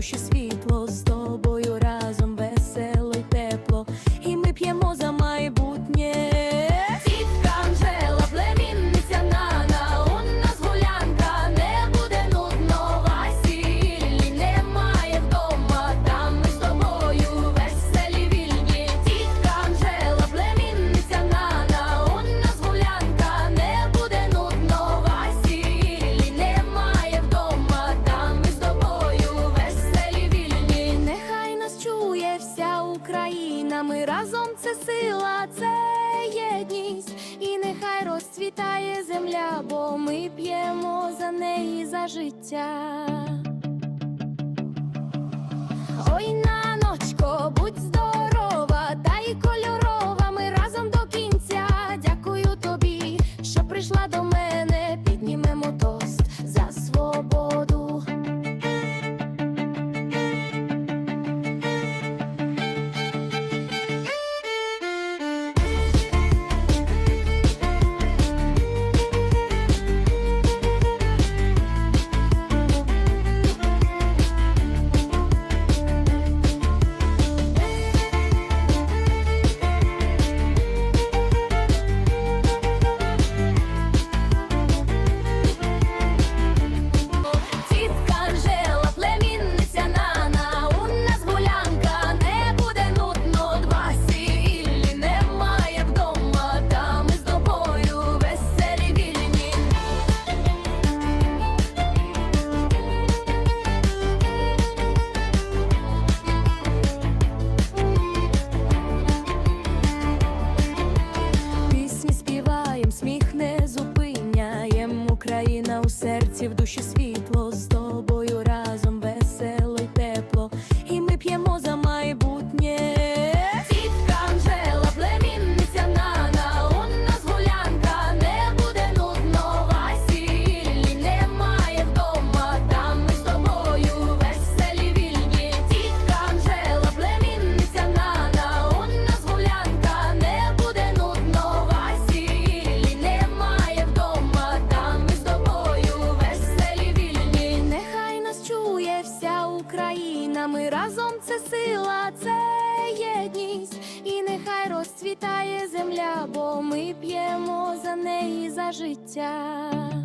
душі світло з тобою. ми разом це сила, це єдність, і нехай розцвітає земля, бо ми п'ємо за неї за життя. Ой, на ночко, будь здорова, та й кольорова. Ми разом до кінця. Дякую тобі, що прийшла до мене. в душі свій. Нами разом це сила, це єдність, і нехай розцвітає земля, бо ми п'ємо за неї за життя.